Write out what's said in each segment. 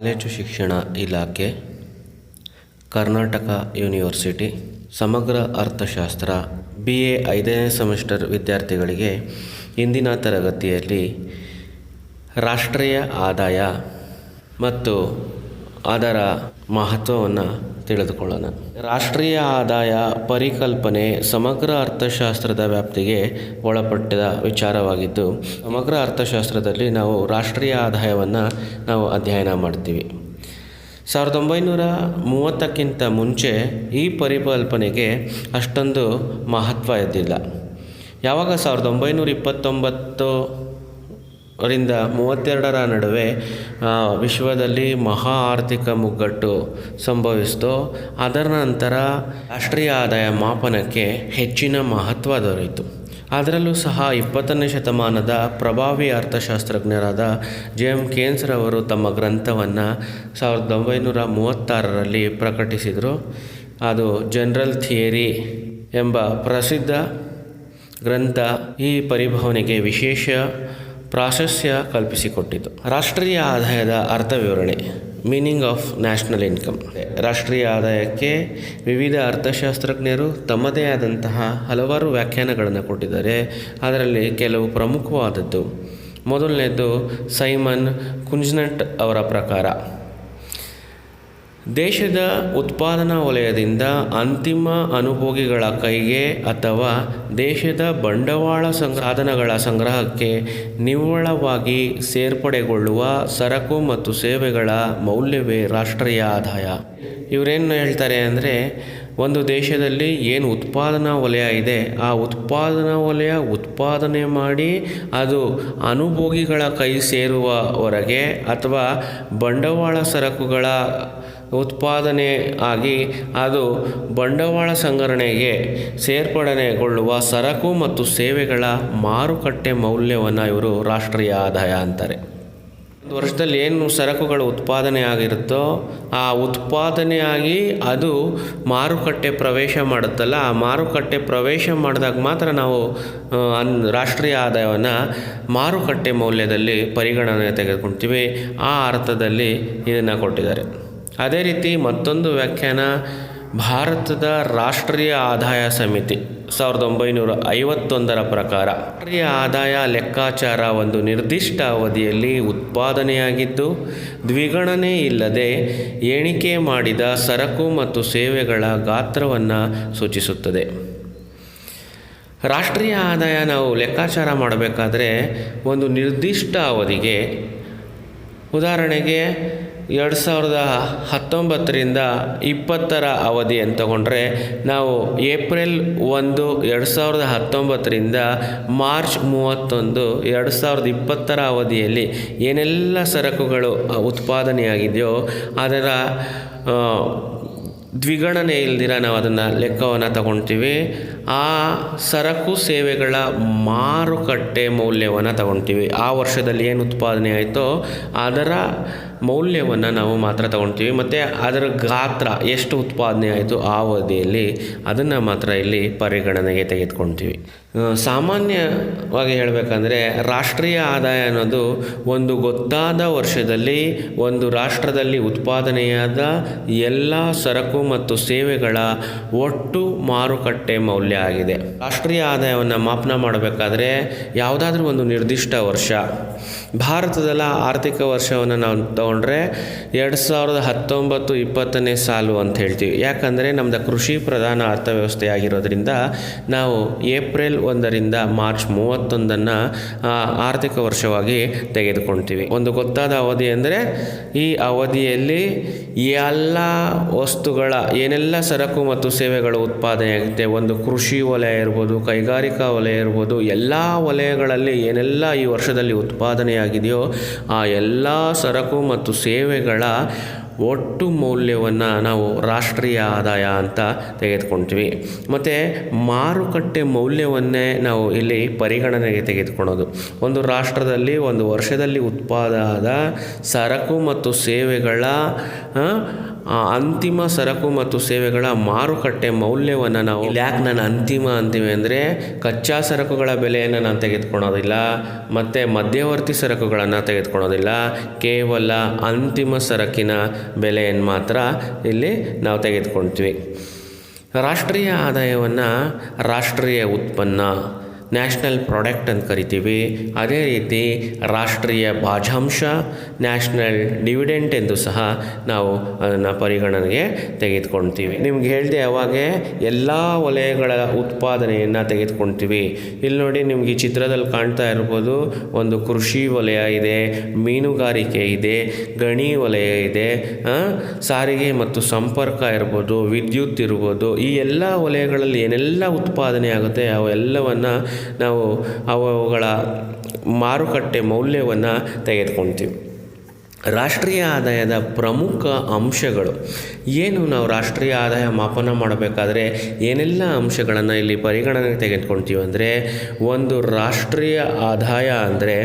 College ಶಿಕ್ಷಣ ಇಲಾಖೆ, Karnataka university, ಸಮಗ್ರ ಅರ್ಥಶಾಸ್ತ್ರ ಬಿ ಎ ಐದನೇ ಸೆಮಿಸ್ಟರ್ ವಿದ್ಯಾರ್ಥಿಗಳಿಗೆ ಇಂದಿನ ತರಗತಿಯಲ್ಲಿ ರಾಷ್ಟ್ರೀಯ ಆದಾಯ ಮತ್ತು ಅದರ ಮಹತ್ವವನ್ನು ತಿಳಿದುಕೊಳ್ಳೋಣ. ರಾಷ್ಟ್ರೀಯ ಆದಾಯ ಪರಿಕಲ್ಪನೆ ಸಮಗ್ರ ಅರ್ಥಶಾಸ್ತ್ರದ ವ್ಯಾಪ್ತಿಗೆ ಒಳಪಟ್ಟಿದ ವಿಚಾರವಾಗಿದ್ದು, ಸಮಗ್ರ ಅರ್ಥಶಾಸ್ತ್ರದಲ್ಲಿ ನಾವು ರಾಷ್ಟ್ರೀಯ ಆದಾಯವನ್ನು ನಾವು ಅಧ್ಯಯನ ಮಾಡ್ತೀವಿ. ಸಾವಿರದ ಒಂಬೈನೂರ ಮೂವತ್ತಕ್ಕಿಂತ ಮುಂಚೆ ಈ ಪರಿಕಲ್ಪನೆಗೆ ಅಷ್ಟೊಂದು ಮಹತ್ವ ಇದ್ದಿಲ್ಲ. ಯಾವಾಗ? ಸಾವಿರದ ಒಂಬೈನೂರ ಇಪ್ಪತ್ತೊಂಬತ್ತು ರಿಂದ ಮೂವತ್ತೆರಡರ ನಡುವೆ ವಿಶ್ವದಲ್ಲಿ ಮಹಾ ಆರ್ಥಿಕ ಮುಗ್ಗಟ್ಟು ಸಂಭವಿಸಿತು. ಅದರ ನಂತರ ರಾಷ್ಟ್ರೀಯ ಆದಾಯ ಮಾಪನಕ್ಕೆ ಹೆಚ್ಚಿನ ಮಹತ್ವ ದೊರೆಯಿತು. ಅದರಲ್ಲೂ ಸಹ ಇಪ್ಪತ್ತನೇ ಶತಮಾನದ ಪ್ರಭಾವಿ ಅರ್ಥಶಾಸ್ತ್ರಜ್ಞರಾದ ಜೆ ಎಂ ಕೇನ್ಸ್ರವರು ತಮ್ಮ ಗ್ರಂಥವನ್ನು ಸಾವಿರದ ಒಂಬೈನೂರ ಮೂವತ್ತಾರರಲ್ಲಿ ಪ್ರಕಟಿಸಿದರು. ಅದು ಜನರಲ್ ಥಿಯರಿ ಎಂಬ ಪ್ರಸಿದ್ಧ ಗ್ರಂಥ ಈ ಪರಿಭವನೆಗೆ ವಿಶೇಷ ಪ್ರಾಶಸ್ತ್ಯ ಕಲ್ಪಿಸಿಕೊಟ್ಟಿತು. ರಾಷ್ಟ್ರೀಯ ಆದಾಯದ ಅರ್ಥ ವಿವರಣೆ ಮೀನಿಂಗ್ ಆಫ್ ನ್ಯಾಷನಲ್ ಇನ್ಕಮ್ ರಾಷ್ಟ್ರೀಯ ಆದಾಯಕ್ಕೆ ವಿವಿಧ ಅರ್ಥಶಾಸ್ತ್ರಜ್ಞರು ತಮ್ಮದೇ ಆದಂತಹ ಹಲವಾರು ವ್ಯಾಖ್ಯಾನಗಳನ್ನು ಕೊಟ್ಟಿದ್ದಾರೆ. ಅದರಲ್ಲಿ ಕೆಲವು ಪ್ರಮುಖವಾದದ್ದು. ಮೊದಲನೇದು ಸೈಮನ್ ಕುಂಜ್ನಟ್ ಅವರ ಪ್ರಕಾರ ದೇಶದ ಉತ್ಪಾದನಾ ವಲಯದಿಂದ ಅಂತಿಮ ಅನುಭೋಗಿಗಳ ಕೈಗೆ ಅಥವಾ ದೇಶದ ಬಂಡವಾಳ ಸಂ ಸಾಧನಗಳ ಸಂಗ್ರಹಕ್ಕೆ ನಿವ್ವಳವಾಗಿ ಸೇರ್ಪಡೆಗೊಳ್ಳುವ ಸರಕು ಮತ್ತು ಸೇವೆಗಳ ಮೌಲ್ಯವೇ ರಾಷ್ಟ್ರೀಯ ಆದಾಯ. ಇವರೇನು ಹೇಳ್ತಾರೆ ಅಂದರೆ, ಒಂದು ದೇಶದಲ್ಲಿ ಏನು ಉತ್ಪಾದನಾ ವಲಯ ಇದೆ, ಆ ಉತ್ಪಾದನಾ ವಲಯ ಉತ್ಪಾದನೆ ಮಾಡಿ ಅದು ಅನುಭೋಗಿಗಳ ಕೈ ಸೇರುವವರೆಗೆ ಅಥವಾ ಬಂಡವಾಳ ಸರಕುಗಳ ಉತ್ಪಾದನೆ ಆಗಿ ಅದು ಬಂಡವಾಳ ಸಂಗ್ರಹಣೆಗೆ ಸೇರ್ಪಡೆಗೊಳ್ಳುವ ಸರಕು ಮತ್ತು ಸೇವೆಗಳ ಮಾರುಕಟ್ಟೆ ಮೌಲ್ಯವನ್ನು ಇವರು ರಾಷ್ಟ್ರೀಯ ಆದಾಯ ಅಂತಾರೆ. ಒಂದು ವರ್ಷದಲ್ಲಿ ಏನು ಸರಕುಗಳು ಉತ್ಪಾದನೆ ಆಗಿರುತ್ತೋ ಆ ಉತ್ಪಾದನೆಯಾಗಿ ಅದು ಮಾರುಕಟ್ಟೆ ಪ್ರವೇಶ ಮಾಡುತ್ತಲ್ಲ, ಆ ಮಾರುಕಟ್ಟೆ ಪ್ರವೇಶ ಮಾಡಿದಾಗ ಮಾತ್ರ ನಾವು ಅನ್, ರಾಷ್ಟ್ರೀಯ ಆದಾಯವನ್ನು ಮಾರುಕಟ್ಟೆ ಮೌಲ್ಯದಲ್ಲಿ ಪರಿಗಣನೆ ತೆಗೆದುಕೊಳ್ತೀವಿ ಆ ಅರ್ಥದಲ್ಲಿ ಇದನ್ನು ಕೊಟ್ಟಿದ್ದಾರೆ. ಅದೇ ರೀತಿ ಮತ್ತೊಂದು ವ್ಯಾಖ್ಯಾನ, ಭಾರತದ ರಾಷ್ಟ್ರೀಯ ಆದಾಯ ಸಮಿತಿ, ಸಾವಿರದ ಒಂಬೈನೂರ ಐವತ್ತೊಂದರ ಪ್ರಕಾರ. ರಾಷ್ಟ್ರೀಯ ಆದಾಯ ಲೆಕ್ಕಾಚಾರ ಒಂದು ನಿರ್ದಿಷ್ಟ ಅವಧಿಯಲ್ಲಿ ಉತ್ಪಾದನೆಯಾಗಿದ್ದು, ದ್ವಿಗಣನೆ ಇಲ್ಲದೆ ಎಣಿಕೆ ಮಾಡಿದ ಸರಕು ಮತ್ತು ಸೇವೆಗಳ ಗಾತ್ರವನ್ನು ಸೂಚಿಸುತ್ತದೆ. ರಾಷ್ಟ್ರೀಯ ಆದಾಯ ನಾವು ಲೆಕ್ಕಾಚಾರ ಮಾಡಬೇಕಾದ್ರೆ ಒಂದು ನಿರ್ದಿಷ್ಟ ಅವಧಿಗೆ, ಉದಾಹರಣೆಗೆ ಎರಡು ಸಾವಿರದ ಹತ್ತೊಂಬತ್ತರಿಂದ ಇಪ್ಪತ್ತರ ಅವಧಿಯನ್ನು ತಗೊಂಡ್ರೆ ನಾವು ಏಪ್ರಿಲ್ ಒಂದು, ಎರಡು ಸಾವಿರದ ಹತ್ತೊಂಬತ್ತರಿಂದ ಮಾರ್ಚ್ ಮೂವತ್ತೊಂದು, ಎರಡು ಸಾವಿರದ ಇಪ್ಪತ್ತರ ಅವಧಿಯಲ್ಲಿ ಏನೆಲ್ಲ ಸರಕುಗಳು ಉತ್ಪಾದನೆಯಾಗಿದೆಯೋ ಅದರ ದ್ವಿಗಣನೆ ಇಲ್ದಿರ ನಾವು ಅದನ್ನು ಲೆಕ್ಕವನ್ನು ತಗೊಳ್ತೀವಿ ಆ ಸರಕು ಸೇವೆಗಳ ಮಾರುಕಟ್ಟೆ ಮೌಲ್ಯವನ್ನು ತಗೊಳ್ತೀವಿ ಆ ವರ್ಷದಲ್ಲಿ ಏನು ಉತ್ಪಾದನೆ ಆಯಿತೋ ಅದರ ಮೌಲ್ಯವನ್ನು ನಾವು ಮಾತ್ರ ತಗೊಳ್ತೀವಿ ಮತ್ತು ಅದರ ಗಾತ್ರ ಎಷ್ಟು ಉತ್ಪಾದನೆ ಆಯಿತು ಆ ಅವಧಿಯಲ್ಲಿ ಅದನ್ನು ಮಾತ್ರ ಇಲ್ಲಿ ಪರಿಗಣನೆಗೆ ತೆಗೆದುಕೊಳ್ತೀವಿ ಸಾಮಾನ್ಯವಾಗಿ ಹೇಳಬೇಕಂದ್ರೆ ರಾಷ್ಟ್ರೀಯ ಆದಾಯ ಅನ್ನೋದು ಒಂದು ಗೊತ್ತಾದ ವರ್ಷದಲ್ಲಿ, ಒಂದು ರಾಷ್ಟ್ರದಲ್ಲಿ ಉತ್ಪಾದನೆಯಾದ ಎಲ್ಲ ಸರಕು ಮತ್ತು ಸೇವೆಗಳ ಒಟ್ಟು ಮಾರುಕಟ್ಟೆ ಮೌಲ್ಯ ಆಗಿದೆ. ರಾಷ್ಟ್ರೀಯ ಆದಾಯವನ್ನು ಮಾಪನ ಮಾಡಬೇಕಾದ್ರೆ ಯಾವುದಾದ್ರೂ ಒಂದು ನಿರ್ದಿಷ್ಟ ವರ್ಷ ಭಾರತದ ಆರ್ಥಿಕ ವರ್ಷವನ್ನು ನಾವು ತಗೊಂಡ್ರೆ ಎರಡು ಸಾವಿರದ ಹತ್ತೊಂಬತ್ತು ಇಪ್ಪತ್ತನೇ ಸಾಲು ಅಂತ ಹೇಳ್ತೀವಿ. ಯಾಕಂದರೆ ನಮ್ಮದು ಕೃಷಿ ಪ್ರಧಾನ ಅರ್ಥವ್ಯವಸ್ಥೆ ಆಗಿರೋದ್ರಿಂದ ನಾವು ಏಪ್ರಿಲ್ ಒಂದರಿಂದ ಮಾರ್ಚ್ ಮೂವತ್ತೊಂದನ್ನು ಆರ್ಥಿಕ ವರ್ಷವಾಗಿ ತೆಗೆದುಕೊಳ್ತೀವಿ ಒಂದು ಗೊತ್ತಾದ ಅವಧಿ ಅಂದರೆ ಈ ಅವಧಿಯಲ್ಲಿ ಎಲ್ಲ ವಸ್ತುಗಳ, ಏನೆಲ್ಲ ಸರಕು ಮತ್ತು ಸೇವೆಗಳು ಉತ್ಪಾದನೆ ಆಗುತ್ತೆ. ಒಂದು ಕೃಷಿ ವಲಯ ಇರ್ಬೋದು, ಕೈಗಾರಿಕಾ ವಲಯ ಇರ್ಬೋದು, ಎಲ್ಲ ವಲಯಗಳಲ್ಲಿ ಏನೆಲ್ಲ ಈ ವರ್ಷದಲ್ಲಿ ಉತ್ಪಾದನೆಯಾಗಿದೆಯೋ ಆ ಎಲ್ಲ ಸರಕು ಮತ್ತು ಸೇವೆಗಳ ಒಟ್ಟು ಮೌಲ್ಯವನ್ನು ನಾವು ರಾಷ್ಟ್ರೀಯ ಆದಾಯ ಅಂತ ತೆಗೆದುಕೊಳ್ತೀವಿ ಮತ್ತು ಮಾರುಕಟ್ಟೆ ಮೌಲ್ಯವನ್ನೇ ನಾವು ಇಲ್ಲಿ ಪರಿಗಣನೆಗೆ ತೆಗೆದುಕೊಳ್ಳೋದು. ಒಂದು ರಾಷ್ಟ್ರದಲ್ಲಿ, ಒಂದು ವರ್ಷದಲ್ಲಿ ಉತ್ಪಾದ ಸರಕು ಮತ್ತು ಸೇವೆಗಳ ಅಂತಿಮ ಸರಕು ಮತ್ತು ಸೇವೆಗಳ ಮಾರುಕಟ್ಟೆ ಮೌಲ್ಯವನ್ನು ನಾವು ಯಾಕೆ ನಾನು ಅಂತಿಮ ಅಂತೀವಿ ಅಂದರೆ ಕಚ್ಚಾ ಸರಕುಗಳ ಬೆಲೆಯನ್ನು ನಾನು ತೆಗೆದುಕೊಳ್ಳೋದಿಲ್ಲ, ಮತ್ತು ಮಧ್ಯವರ್ತಿ ಸರಕುಗಳನ್ನು ತೆಗೆದುಕೊಳ್ಳೋದಿಲ್ಲ, ಕೇವಲ ಅಂತಿಮ ಸರಕಿನ ಬೆಲೆಯನ್ನು ಮಾತ್ರ ಇಲ್ಲಿ ನಾವು ತೆಗೆದುಕೊಳ್ತೀವಿ. ರಾಷ್ಟ್ರೀಯ ಆದಾಯವನ್ನು ರಾಷ್ಟ್ರೀಯ ಉತ್ಪನ್ನ ನ್ಯಾಷನಲ್ ಪ್ರಾಡಕ್ಟ್ ಅಂತ ಕರಿತೀವಿ. ಅದೇ ರೀತಿ ರಾಷ್ಟ್ರೀಯ ಬಾಜಾಂಶ, ನ್ಯಾಷನಲ್ ಡಿವಿಡೆಂಟ್ ಎಂದು ಸಹ ನಾವು ಅದನ್ನು ಪರಿಗಣನೆಗೆ ತೆಗೆದುಕೊಳ್ತೀವಿ ನಿಮ್ಗೆ ಹೇಳಿದೆ ಅವಾಗೆ ಎಲ್ಲ ವಲಯಗಳ ಉತ್ಪಾದನೆಯನ್ನು ತೆಗೆದುಕೊಳ್ತೀವಿ ಇಲ್ಲಿ ನೋಡಿ ನಿಮಗೆ ಚಿತ್ರದಲ್ಲಿ ಕಾಣ್ತಾ ಇರ್ಬೋದು, ಒಂದು ಕೃಷಿ ವಲಯ ಇದೆ, ಮೀನುಗಾರಿಕೆ ಇದೆ, ಗಣಿ ವಲಯ ಇದೆ ಸಾರಿಗೆ ಮತ್ತು ಸಂಪರ್ಕ ಇರ್ಬೋದು, ವಿದ್ಯುತ್ ಇರ್ಬೋದು, ಈ ಎಲ್ಲ ವಲಯಗಳಲ್ಲಿ ಏನೆಲ್ಲ ಉತ್ಪಾದನೆ ಆಗುತ್ತೆ, ಅವೆಲ್ಲವನ್ನು ನಾವು ಅವುಗಳ ಮಾರುಕಟ್ಟೆ ಮೌಲ್ಯವನ್ನು ತೆಗೆದುಕೊಳ್ತೀವಿ ರಾಷ್ಟ್ರೀಯ ಆದಾಯದ ಪ್ರಮುಖ ಅಂಶಗಳು. ಏನು ನಾವು ರಾಷ್ಟ್ರೀಯ ಆದಾಯ ಮಾಪನ ಮಾಡಬೇಕಾದ್ರೆ ಏನೆಲ್ಲ ಅಂಶಗಳನ್ನು ಇಲ್ಲಿ ಪರಿಗಣನೆಗೆ ತೆಗೆದುಕೊಳ್ತೀವಿ ಅಂದರೆ ಒಂದು ರಾಷ್ಟ್ರೀಯ ಆದಾಯ ಅಂದರೆ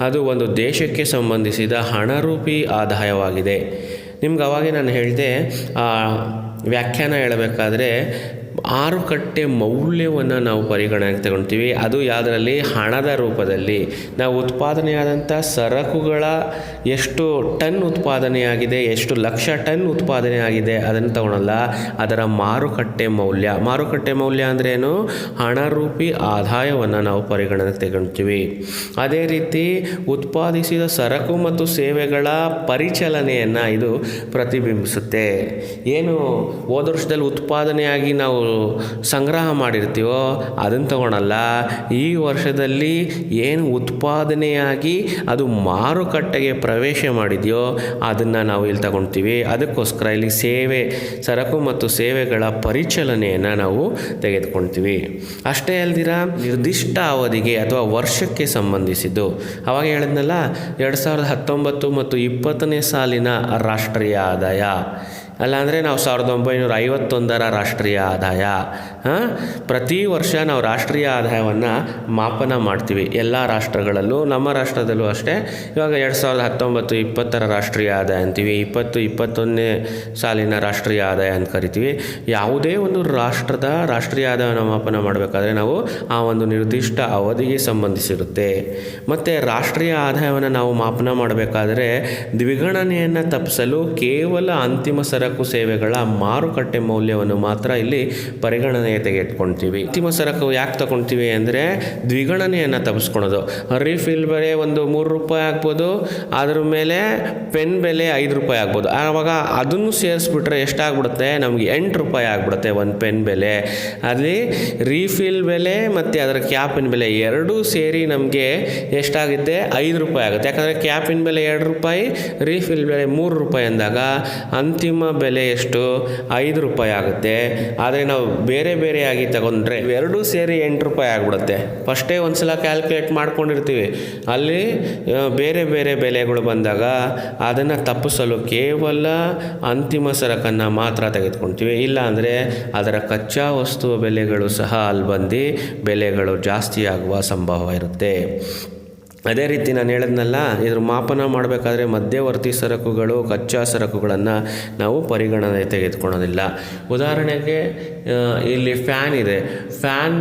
ಅದು ಒಂದು ದೇಶಕ್ಕೆ ಸಂಬಂಧಿಸಿದ ಹಣರೂಪಿ ಆದಾಯವಾಗಿದೆ. ನಿಮ್ಗೆ ಅವಾಗೆ ನಾನು ಹೇಳಿದೆ ವ್ಯಾಖ್ಯಾನ ಹೇಳಬೇಕಾದ್ರೆ ಮಾರುಕಟ್ಟೆ ಮೌಲ್ಯವನ್ನು ನಾವು ಪರಿಗಣನೆಗೆ ತಗೊಳ್ತೀವಿ ಅದು ಯಾವುದರಲ್ಲಿ? ಹಣದ ರೂಪದಲ್ಲಿ. ನಾವು ಉತ್ಪಾದನೆಯಾದಂಥ ಸರಕುಗಳ ಎಷ್ಟು ಟನ್ ಉತ್ಪಾದನೆಯಾಗಿದೆ, ಎಷ್ಟು ಲಕ್ಷ ಟನ್ ಉತ್ಪಾದನೆ ಆಗಿದೆ ಅದನ್ನು ತಗೊಳಲ್ಲ. ಅದರ ಮಾರುಕಟ್ಟೆ ಮೌಲ್ಯ. ಮಾರುಕಟ್ಟೆ ಮೌಲ್ಯ ಅಂದ್ರೇನು ಹಣರೂಪಿ ಆದಾಯವನ್ನು ನಾವು ಪರಿಗಣನೆಗೆ ತಗೊಳ್ತೀವಿ ಅದೇ ರೀತಿ ಉತ್ಪಾದಿಸಿದ ಸರಕು ಮತ್ತು ಸೇವೆಗಳ ಪರಿಚಲನೆಯನ್ನು ಇದು ಪ್ರತಿಬಿಂಬಿಸುತ್ತೆ. ಏನು? ಹೋದ ವರ್ಷದಲ್ಲಿ ಉತ್ಪಾದನೆಯಾಗಿ ನಾವು ಸಂಗ್ರಹ ಮಾಡಿರ್ತೀವೋ ಅದನ್ನು ತಗೊಳಲ್ಲ ಈ ವರ್ಷದಲ್ಲಿ ಏನು ಉತ್ಪಾದನೆಯಾಗಿ ಅದು ಮಾರುಕಟ್ಟೆಗೆ ಪ್ರವೇಶ ಮಾಡಿದೆಯೋ ಅದನ್ನು ನಾವು ಇಲ್ಲಿ ತಗೊಳ್ತೀವಿ ಅದಕ್ಕೋಸ್ಕರ ಇಲ್ಲಿ ಸೇವೆ, ಸರಕು ಮತ್ತು ಸೇವೆಗಳ ಪರಿಚಲನೆಯನ್ನು ನಾವು ತೆಗೆದುಕೊಳ್ತೀವಿ ಅಷ್ಟೇ ಅಲ್ದಿರ, ನಿರ್ದಿಷ್ಟ ಅವಧಿಗೆ ಅಥವಾ ವರ್ಷಕ್ಕೆ ಸಂಬಂಧಿಸಿದ್ದು. ಅವಾಗ ಹೇಳಿದ್ನಲ್ಲ, ಎರಡು ಸಾವಿರದ ಹತ್ತೊಂಬತ್ತು ಮತ್ತು ಇಪ್ಪತ್ತನೇ ಸಾಲಿನ ರಾಷ್ಟ್ರೀಯ ಆದಾಯ. ಅಲ್ಲಾಂದರೆ ನಾವು ಸಾವಿರದ ಒಂಬೈನೂರ ಐವತ್ತೊಂದರ ರಾಷ್ಟ್ರೀಯ ಆದಾಯ. ಪ್ರತಿ ವರ್ಷ ನಾವು ರಾಷ್ಟ್ರೀಯ ಆದಾಯವನ್ನು ಮಾಪನ ಮಾಡ್ತೀವಿ. ಎಲ್ಲ ರಾಷ್ಟ್ರಗಳಲ್ಲೂ, ನಮ್ಮ ರಾಷ್ಟ್ರದಲ್ಲೂ ಅಷ್ಟೇ. ಇವಾಗ ಎರಡು ಸಾವಿರದ ಹತ್ತೊಂಬತ್ತು ಇಪ್ಪತ್ತರ ರಾಷ್ಟ್ರೀಯ ಆದಾಯ ಅಂತೀವಿ. ಇಪ್ಪತ್ತು, ಇಪ್ಪತ್ತೊಂದನೇ ಸಾಲಿನ ರಾಷ್ಟ್ರೀಯ ಆದಾಯ ಅಂತ ಕರಿತೀವಿ. ಯಾವುದೇ ಒಂದು ರಾಷ್ಟ್ರದ ರಾಷ್ಟ್ರೀಯ ಆದಾಯವನ್ನು ಮಾಪನ ಮಾಡಬೇಕಾದ್ರೆ ನಾವು ಆ ಒಂದು ನಿರ್ದಿಷ್ಟ ಅವಧಿಗೆ ಸಂಬಂಧಿಸಿರುತ್ತೆ. ಮತ್ತು ರಾಷ್ಟ್ರೀಯ ಆದಾಯವನ್ನು ನಾವು ಮಾಪನ ಮಾಡಬೇಕಾದ್ರೆ ದ್ವಿಗಣನೆಯನ್ನು ತಪ್ಪಿಸಲು ಕೇವಲ ಅಂತಿಮ ಸರಕು ಸೇವೆಗಳ ಮಾರುಕಟ್ಟೆ ಮೌಲ್ಯವನ್ನು ಮಾತ್ರ ಇಲ್ಲಿ ತೆಗೆದುಕೊಳ್ತೀವಿ ಅಂತಿಮ ಸರಕು ಯಾಕೆ ತಗೊಳ್ತೀವಿ ಅಂದರೆ ದ್ವಿಗಣನೆಯನ್ನು ತಪ್ಪಿಸ್ಕೊಳೋದು ರೀಫಿಲ್ ಬೆಲೆ ಒಂದು ಮೂರು ರೂಪಾಯಿ ಆಗ್ಬೋದು, ಅದ್ರ ಮೇಲೆ ಪೆನ್ ಬೆಲೆ ಐದು ರೂಪಾಯಿ ಆಗ್ಬೋದು. ಆವಾಗ ಅದನ್ನು ಸೇರಿಸ್ಬಿಟ್ರೆ ಎಷ್ಟಾಗ್ಬಿಡುತ್ತೆ? ನಮಗೆ ಎಂಟು ರೂಪಾಯಿ ಆಗ್ಬಿಡುತ್ತೆ ಒಂದು ಪೆನ್ ಬೆಲೆ. ಅಲ್ಲಿ ರೀಫಿಲ್ ಬೆಲೆ ಮತ್ತು ಅದರ ಕ್ಯಾಪಿನ ಬೆಲೆ ಎರಡೂ ಸೇರಿ ನಮಗೆ ಎಷ್ಟಾಗುತ್ತೆ? ಐದು ರೂಪಾಯಿ ಆಗುತ್ತೆ. ಯಾಕಂದರೆ ಕ್ಯಾಪಿನ ಬೆಲೆ ಎರಡು ರೂಪಾಯಿ ರೀಫಿಲ್ ಬೆಲೆ ಮೂರು ರೂಪಾಯಿ ಅಂದಾಗ ಅಂತಿಮ ಬೆಲೆ ಎಷ್ಟು? ಐದು ರೂಪಾಯಿ ಆಗುತ್ತೆ. ಆದರೆ ನಾವು ಬೇರೆ ಬೇರೆಯಾಗಿ ತಗೊಂಡ್ರೆ ಎರಡೂ ಸೇರಿ ಎಂಟು ರೂಪಾಯಿ ಆಗಿಬಿಡುತ್ತೆ. ಫಸ್ಟೇ ಒಂದು ಸಲ ಕ್ಯಾಲ್ಕುಲೇಟ್ ಮಾಡ್ಕೊಂಡಿರ್ತೀವಿ. ಅಲ್ಲಿ ಬೇರೆ ಬೇರೆ ಬೆಲೆಗಳು ಬಂದಾಗ ಅದನ್ನು ತಪ್ಪಿಸಲು ಕೇವಲ ಅಂತಿಮ ಸರಕನ್ನು ಮಾತ್ರ ತೆಗೆದುಕೊಳ್ತೀವಿ ಇಲ್ಲಾಂದರೆ ಅದರ ಕಚ್ಚಾ ವಸ್ತುವ ಬೆಲೆಗಳು ಸಹ ಅಲ್ಲಿ ಬಂದು ಬೆಲೆಗಳು ಜಾಸ್ತಿ ಆಗುವ ಸಂಭವ ಇರುತ್ತೆ. ಅದೇ ರೀತಿ ನಾನು ಹೇಳಿದ್ನಲ್ಲ, ಇದ್ರ ಮಾಪನ ಮಾಡಬೇಕಾದ್ರೆ ಮಧ್ಯವರ್ತಿ ಸರಕುಗಳು, ಕಚ್ಚಾ ಸರಕುಗಳನ್ನು ನಾವು ಪರಿಗಣನೆ ತೆಗೆದುಕೊಳ್ಳೋದಿಲ್ಲ. ಉದಾಹರಣೆಗೆ ಇಲ್ಲಿ ಫ್ಯಾನ್ ಇದೆ. ಫ್ಯಾನ್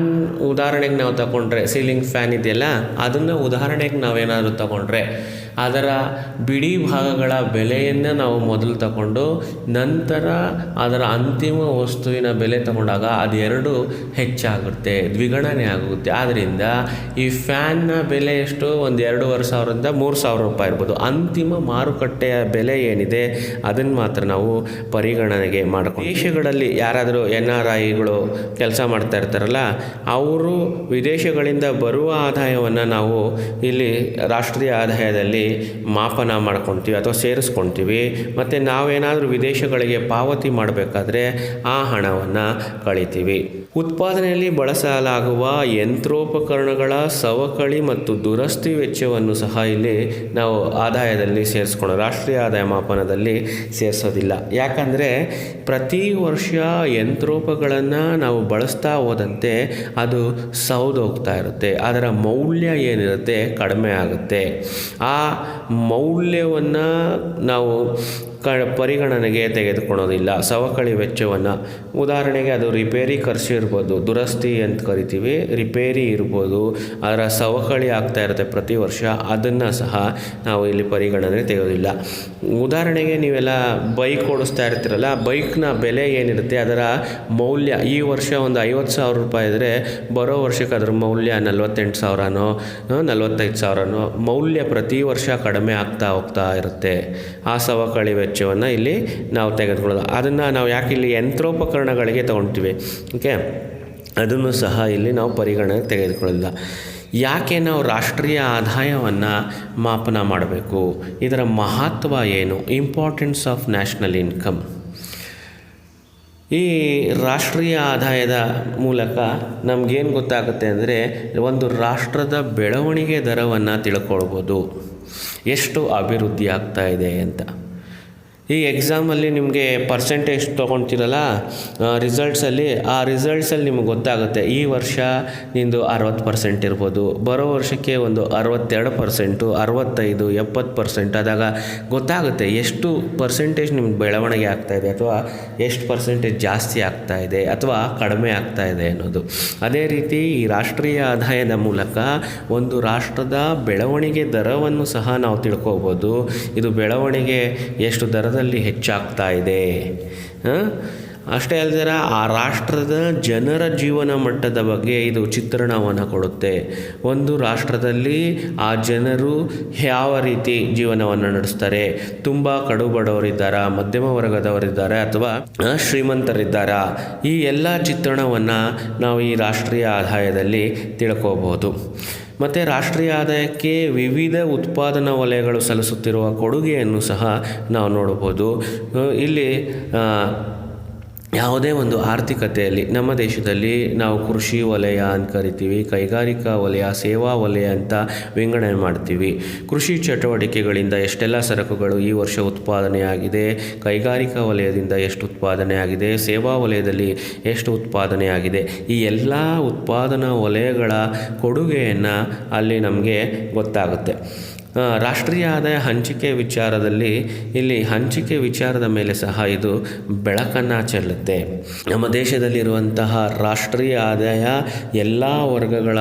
ಉದಾಹರಣೆಗೆ ನಾವು ತಗೊಂಡ್ರೆ ಸೀಲಿಂಗ್ ಫ್ಯಾನ್ ಇದೆಯಲ್ಲ, ಅದನ್ನು ಉದಾಹರಣೆಗೆ ನಾವೇನಾದರೂ ತಗೊಂಡ್ರೆ ಅದರ ಬಿಡಿ ಭಾಗಗಳ ಬೆಲೆಯನ್ನು ನಾವು ಮೊದಲು ತಗೊಂಡು ನಂತರ ಅದರ ಅಂತಿಮ ವಸ್ತುವಿನ ಬೆಲೆ ತಗೊಂಡಾಗ ಅದೆರಡು ಹೆಚ್ಚಾಗುತ್ತೆ, ದ್ವಿಗಣನೆ ಆಗುತ್ತೆ. ಆದ್ದರಿಂದ ಈ ಫ್ಯಾನ್ನ ಬೆಲೆ ಎಷ್ಟು? ಒಂದು ಎರಡೂವರೆ ಸಾವಿರದಿಂದ ಮೂರು ಸಾವಿರ ರೂಪಾಯಿ ಇರ್ಬೋದು. ಅಂತಿಮ ಮಾರುಕಟ್ಟೆಯ ಬೆಲೆ ಏನಿದೆ? ಅದನ್ನು ಮಾತ್ರ ನಾವು ಪರಿಗಣನೆಗೆ ಮಾಡ್ಕೊಂಡು. ದೇಶಗಳಲ್ಲಿ ಯಾರಾದರೂ ಎನ್ ಆರ್ ಐಗಳು ಕೆಲಸ ಮಾಡ್ತಾ ಇರ್ತಾರಲ್ಲ, ಅವರು ವಿದೇಶಗಳಿಂದ ಬರುವ ಆದಾಯವನ್ನು ನಾವು ಇಲ್ಲಿ ರಾಷ್ಟ್ರೀಯ ಆದಾಯದಲ್ಲಿ ಮಾಪನ ಮಾಡ್ಕೊತೀವಿ ಅಥವಾ ಸೇರಿಸ್ಕೊತೀವಿ. ಮತ್ತು ನಾವೇನಾದರೂ ವಿದೇಶಗಳಿಗೆ ಪಾವತಿ ಮಾಡಬೇಕಾದ್ರೆ ಆ ಹಣವನ್ನು ಕಳಿತೀವಿ. ಉತ್ಪಾದನೆಯಲ್ಲಿ ಬಳಸಲಾಗುವ ಯಂತ್ರೋಪಕರಣಗಳ ಸವಕಳಿ ಮತ್ತು ದುರಸ್ತಿ ವೆಚ್ಚವನ್ನು ಸಹ ಇಲ್ಲಿ ನಾವು ಆದಾಯದಲ್ಲಿ ಸೇರಿಸ್ಕೊಳ್ಳೋ ರಾಷ್ಟ್ರೀಯ ಆದಾಯ ಮಾಪನದಲ್ಲಿ ಸೇರಿಸೋದಿಲ್ಲ. ಯಾಕಂದರೆ ಪ್ರತಿ ವರ್ಷ ಯಂತ್ರೋಪಗಳನ್ನು ನಾವು ಬಳಸ್ತಾ ಹೋದಂತೆ ಅದು ಸೌದೋಗ್ತಾ ಇರುತ್ತೆ. ಅದರ ಮೌಲ್ಯ ಏನಿರುತ್ತೆ ಕಡಿಮೆ ಆಗುತ್ತೆ. ಆ ಮೌಲ್ಯವನ್ನು ನಾವು ಕ ಪರಿಗಣನೆಗೆ ತೆಗೆದುಕೊಳ್ಳೋದಿಲ್ಲ. ಸವಕಳಿ ವೆಚ್ಚವನ್ನು ಉದಾಹರಣೆಗೆ ಅದು ರಿಪೇರಿ ಖರ್ಚು ಇರ್ಬೋದು, ದುರಸ್ತಿ ಅಂತ ಕರಿತೀವಿ. ರಿಪೇರಿ ಇರ್ಬೋದು, ಅದರ ಸವಕಳಿ ಆಗ್ತಾ ಇರುತ್ತೆ ಪ್ರತಿ ವರ್ಷ. ಅದನ್ನು ಸಹ ನಾವು ಇಲ್ಲಿ ಪರಿಗಣನೆಗೆ ತೆಗೆಯೋದಿಲ್ಲ. ಉದಾಹರಣೆಗೆ ನೀವೆಲ್ಲ ಬೈಕ್ ಓಡಿಸ್ತಾ ಇರ್ತೀರಲ್ಲ, ಬೈಕ್ನ ಬೆಲೆ ಏನಿರುತ್ತೆ, ಅದರ ಮೌಲ್ಯ? ಈ ವರ್ಷ ಒಂದು ಐವತ್ತು ಸಾವಿರ ರೂಪಾಯಿ ಇದ್ದರೆ ಬರೋ ವರ್ಷಕ್ಕೆ ಅದರ ಮೌಲ್ಯ ನಲ್ವತ್ತೆಂಟು ಸಾವಿರನೋ ನಲ್ವತ್ತೈದು ಸಾವಿರನೋ ಮೌಲ್ಯ ಪ್ರತಿ ವರ್ಷ ಕಡಿಮೆ ಆಗ್ತಾ ಹೋಗ್ತಾ ಇರುತ್ತೆ. ಆ ಸವಕಳಿ ವೆಚ್ಚವನ್ನು ಇಲ್ಲಿ ನಾವು ತೆಗೆದುಕೊಳ್ಳೋದು. ಅದನ್ನು ನಾವು ಯಾಕೆ ಇಲ್ಲಿ ಯಂತ್ರೋಪಕರಣಗಳಿಗೆ ತೊಗೊಳ್ತೀವಿ ಓಕೆ? ಅದನ್ನು ಸಹ ಇಲ್ಲಿ ನಾವು ಪರಿಗಣನೆಗೆ ತೆಗೆದುಕೊಳ್ಳಿಲ್ಲ ಯಾಕೆ ನಾವು ರಾಷ್ಟ್ರೀಯ ಆದಾಯವನ್ನು ಮಾಪನ ಮಾಡಬೇಕು? ಇದರ ಮಹತ್ವ ಏನು? ಇಂಪಾರ್ಟೆನ್ಸ್ ಆಫ್ ನ್ಯಾಷನಲ್ ಇನ್ಕಮ್ ಈ ರಾಷ್ಟ್ರೀಯ ಆದಾಯದ ಮೂಲಕ ನಮಗೇನು ಗೊತ್ತಾಗುತ್ತೆ ಅಂದರೆ ಒಂದು ರಾಷ್ಟ್ರದ ಬೆಳವಣಿಗೆ ದರವನ್ನು ತಿಳ್ಕೊಳ್ಬೋದು. ಎಷ್ಟು ಅಭಿವೃದ್ಧಿ ಆಗ್ತಾ ಇದೆ ಅಂತ. ಈ ಎಕ್ಸಾಮಲ್ಲಿ ನಿಮಗೆ ಪರ್ಸೆಂಟೇಜ್ ತೊಗೊಳ್ತೀರಲ್ಲ ರಿಸಲ್ಟ್ಸಲ್ಲಿ ಆ ರಿಸಲ್ಟ್ಸಲ್ಲಿ ನಿಮಗೆ ಗೊತ್ತಾಗುತ್ತೆ, ಈ ವರ್ಷ ನಿಂದು ಅರವತ್ತು ಪರ್ಸೆಂಟ್ ಇರ್ಬೋದು, ಬರೋ ವರ್ಷಕ್ಕೆ ಒಂದು ಅರವತ್ತೆರಡು ಪರ್ಸೆಂಟು ಅರವತ್ತೈದು, ಎಪ್ಪತ್ತು ಪರ್ಸೆಂಟ್ ಆದಾಗ ಗೊತ್ತಾಗುತ್ತೆ ಎಷ್ಟು ಪರ್ಸೆಂಟೇಜ್ ನಿಮ್ಗೆ ಬೆಳವಣಿಗೆ ಆಗ್ತಾ ಇದೆ ಅಥವಾ ಎಷ್ಟು ಪರ್ಸೆಂಟೇಜ್ ಜಾಸ್ತಿ ಆಗ್ತಾ ಇದೆ ಅಥವಾ ಕಡಿಮೆ ಆಗ್ತಾ ಇದೆ ಅನ್ನೋದು. ಅದೇ ರೀತಿ ಈ ರಾಷ್ಟ್ರೀಯ ಆದಾಯದ ಮೂಲಕ ಒಂದು ರಾಷ್ಟ್ರದ ಬೆಳವಣಿಗೆ ದರವನ್ನು ಸಹ ನಾವು ತಿಳ್ಕೊಬೋದು. ಇದು ಬೆಳವಣಿಗೆ ಎಷ್ಟು ದರದಲ್ಲಿ ಹೆಚ್ಚಾಗ್ತಾ ಇದೆ? ಅಷ್ಟೇ ಅಲ್ಲದೆ ಆ ರಾಷ್ಟ್ರದ ಜನರ ಜೀವನ ಮಟ್ಟದ ಬಗ್ಗೆ ಇದು ಚಿತ್ರಣವನ್ನು ಕೊಡುತ್ತೆ. ಒಂದು ರಾಷ್ಟ್ರದಲ್ಲಿ ಆ ಜನರು ಯಾವ ರೀತಿ ಜೀವನವನ್ನು ನಡೆಸ್ತಾರೆ? ತುಂಬ ಕಡು ಬಡವರಿದ್ದಾರಾ ಮಧ್ಯಮ ವರ್ಗದವರಿದ್ದಾರೆ ಅಥವಾ ಶ್ರೀಮಂತರಿದ್ದಾರಾ? ಈ ಎಲ್ಲ ಚಿತ್ರಣವನ್ನು ನಾವು ಈ ರಾಷ್ಟ್ರೀಯ ಆದಾಯದಲ್ಲಿ ತಿಳ್ಕೋಬಹುದು. ಮತ್ತು ರಾಷ್ಟ್ರೀಯ ಆದಾಯಕ್ಕೆ ವಿವಿಧ ಉತ್ಪಾದನಾ ವಲಯಗಳು ಸಲ್ಲಿಸುತ್ತಿರುವ ಕೊಡುಗೆಯನ್ನು ಸಹ ನಾವು ನೋಡಬಹುದು. ಇಲ್ಲಿ ಯಾವುದೇ ಒಂದು ಆರ್ಥಿಕತೆಯಲ್ಲಿ ನಮ್ಮ ದೇಶದಲ್ಲಿ ನಾವು ಕೃಷಿ ವಲಯ ಅಂತ ಕರಿತೀವಿ, ಕೈಗಾರಿಕಾ ವಲಯ, ಸೇವಾ ವಲಯ ಅಂತ ವಿಂಗಡಣೆ ಮಾಡ್ತೀವಿ. ಕೃಷಿ ಚಟುವಟಿಕೆಗಳಿಂದ ಎಷ್ಟೆಲ್ಲ ಸರಕುಗಳು ಈ ವರ್ಷ ಉತ್ಪಾದನೆಯಾಗಿದೆ, ಕೈಗಾರಿಕಾ ವಲಯದಿಂದ ಎಷ್ಟು ಉತ್ಪಾದನೆಯಾಗಿದೆ, ಸೇವಾ ವಲಯದಲ್ಲಿ ಎಷ್ಟು ಉತ್ಪಾದನೆಯಾಗಿದೆ, ಈ ಎಲ್ಲ ಉತ್ಪಾದನಾ ವಲಯಗಳ ಕೊಡುಗೆಯನ್ನು ಅಲ್ಲಿ ನಮಗೆ ಗೊತ್ತಾಗುತ್ತೆ. ರಾಷ್ಟ್ರೀಯ ಆದಾಯ ಹಂಚಿಕೆ ವಿಚಾರದಲ್ಲಿ ಇಲ್ಲಿ ಹಂಚಿಕೆ ವಿಚಾರದ ಮೇಲೆ ಸಹ ಇದು ಬೆಳಕನ್ನು ಚೆಲ್ಲುತ್ತೆ. ನಮ್ಮ ದೇಶದಲ್ಲಿರುವಂತಹ ರಾಷ್ಟ್ರೀಯ ಆದಾಯ ಎಲ್ಲ ವರ್ಗಗಳ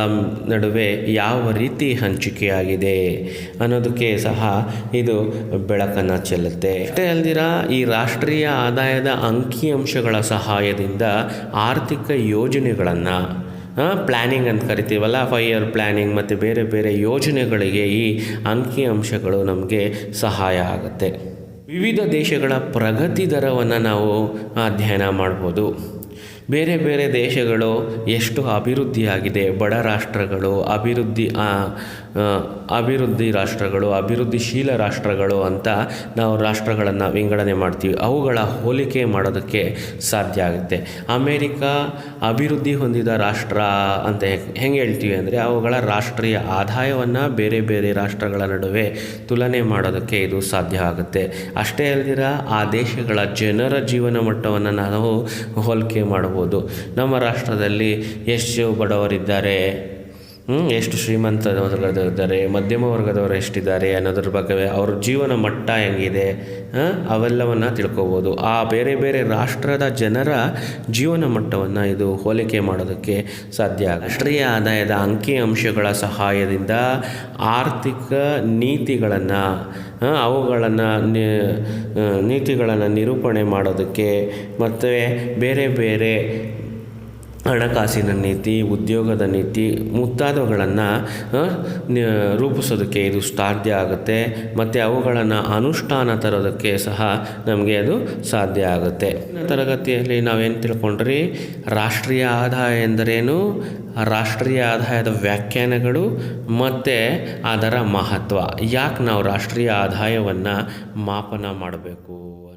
ನಡುವೆ ಯಾವ ರೀತಿ ಹಂಚಿಕೆಯಾಗಿದೆ ಅನ್ನೋದಕ್ಕೆ ಸಹ ಇದು ಬೆಳಕನ್ನು ಚೆಲ್ಲುತ್ತೆ. ಅಷ್ಟೇ ಅಲ್ದಿರ, ಈ ರಾಷ್ಟ್ರೀಯ ಆದಾಯದ ಅಂಕಿಅಂಶಗಳ ಸಹಾಯದಿಂದ ಆರ್ಥಿಕ ಯೋಜನೆಗಳನ್ನು ಪ್ಲ್ಯಾನಿಂಗ್ ಅಂತ ಕರಿತೀವಲ್ಲ ಫೈವ್ ಇಯರ್ ಪ್ಲ್ಯಾನಿಂಗ್ ಮತ್ತು ಬೇರೆ ಬೇರೆ ಯೋಜನೆಗಳಿಗೆ ಈ ಅಂಕಿಅಂಶಗಳು ನಮಗೆ ಸಹಾಯ ಆಗುತ್ತೆ. ವಿವಿಧ ದೇಶಗಳ ಪ್ರಗತಿ ದರವನ್ನು ನಾವು ಅಧ್ಯಯನ ಮಾಡ್ಬೋದು. ಬೇರೆ ಬೇರೆ ದೇಶಗಳು ಎಷ್ಟು ಅಭಿವೃದ್ಧಿಯಾಗಿದೆ, ಬಡ ರಾಷ್ಟ್ರಗಳು ಅಭಿವೃದ್ಧಿ ಅಭಿವೃದ್ಧಿ ರಾಷ್ಟ್ರಗಳು, ಅಭಿವೃದ್ಧಿಶೀಲ ರಾಷ್ಟ್ರಗಳು ಅಂತ ನಾವು ರಾಷ್ಟ್ರಗಳನ್ನು ವಿಂಗಡಣೆ ಮಾಡ್ತೀವಿ. ಅವುಗಳ ಹೋಲಿಕೆ ಮಾಡೋದಕ್ಕೆ ಸಾಧ್ಯ ಆಗುತ್ತೆ. ಅಮೇರಿಕಾ ಅಭಿವೃದ್ಧಿ ಹೊಂದಿದ ರಾಷ್ಟ್ರ ಅಂತ ಹೆಂಗೆ ಹೇಳ್ತೀವಿ ಅಂದರೆ ಅವುಗಳ ರಾಷ್ಟ್ರೀಯ ಆದಾಯವನ್ನು ಬೇರೆ ಬೇರೆ ರಾಷ್ಟ್ರಗಳ ನಡುವೆ ತುಲನೆ ಮಾಡೋದಕ್ಕೆ ಇದು ಸಾಧ್ಯ ಆಗುತ್ತೆ. ಅಷ್ಟೇ ಅಲ್ದಿರ ಆ ದೇಶಗಳ ಜನರ ಜೀವನ ಮಟ್ಟವನ್ನು ನಾವು ಹೋಲಿಕೆ ಮಾಡಬಹುದು ನಮ್ಮ ರಾಷ್ಟ್ರದಲ್ಲಿ ಎಷ್ಟು ಬಡವರಿದ್ದಾರೆ ಎಷ್ಟು ಶ್ರೀಮಂತ ವರ್ಗದವರಿದ್ದಾರೆ ಮಧ್ಯಮ ವರ್ಗದವರು ಎಷ್ಟಿದ್ದಾರೆ ಅನ್ನೋದ್ರ ಬಗ್ಗೆ ಅವ್ರ ಜೀವನ ಮಟ್ಟ ಹೆಂಗಿದೆ ಅವೆಲ್ಲವನ್ನು ತಿಳ್ಕೊಬೋದು ಆ ಬೇರೆ ಬೇರೆ ರಾಷ್ಟ್ರದ ಜನರ ಜೀವನ ಮಟ್ಟವನ್ನು ಇದು ಹೋಲಿಕೆ ಮಾಡೋದಕ್ಕೆ ಸಾಧ್ಯ. ರಾಷ್ಟ್ರೀಯ ಆದಾಯದ ಅಂಕಿ ಅಂಶಗಳ ಸಹಾಯದಿಂದ ಆರ್ಥಿಕ ನೀತಿಗಳನ್ನು ಅವುಗಳನ್ನು ನೀತಿಗಳನ್ನು ನಿರೂಪಣೆ ಮಾಡೋದಕ್ಕೆ ಮತ್ತು ಬೇರೆ ಬೇರೆ ಹಣಕಾಸಿನ ನೀತಿ, ಉದ್ಯೋಗದ ನೀತಿ ಮುಂತಾದವುಗಳನ್ನು ರೂಪಿಸೋದಕ್ಕೆ ಇದು ಸಾಧ್ಯ ಆಗುತ್ತೆ. ಮತ್ತು ಅವುಗಳನ್ನು ಅನುಷ್ಠಾನ ತರೋದಕ್ಕೆ ಸಹ ನಮಗೆ ಅದು ಸಾಧ್ಯ ಆಗುತ್ತೆ. ತರಗತಿಯಲ್ಲಿ ನಾವೇನು ತಿಳ್ಕೊಂಡ್ರಿ? ರಾಷ್ಟ್ರೀಯ ಆದಾಯ ಎಂದರೇನು? ರಾಷ್ಟ್ರೀಯ ಆದಾಯದ ವ್ಯಾಖ್ಯಾನಗಳು ಮತ್ತು ಅದರ ಮಹತ್ವ. ಯಾಕೆ ನಾವು ರಾಷ್ಟ್ರೀಯ ಆದಾಯವನ್ನು ಮಾಪನ ಮಾಡಬೇಕು?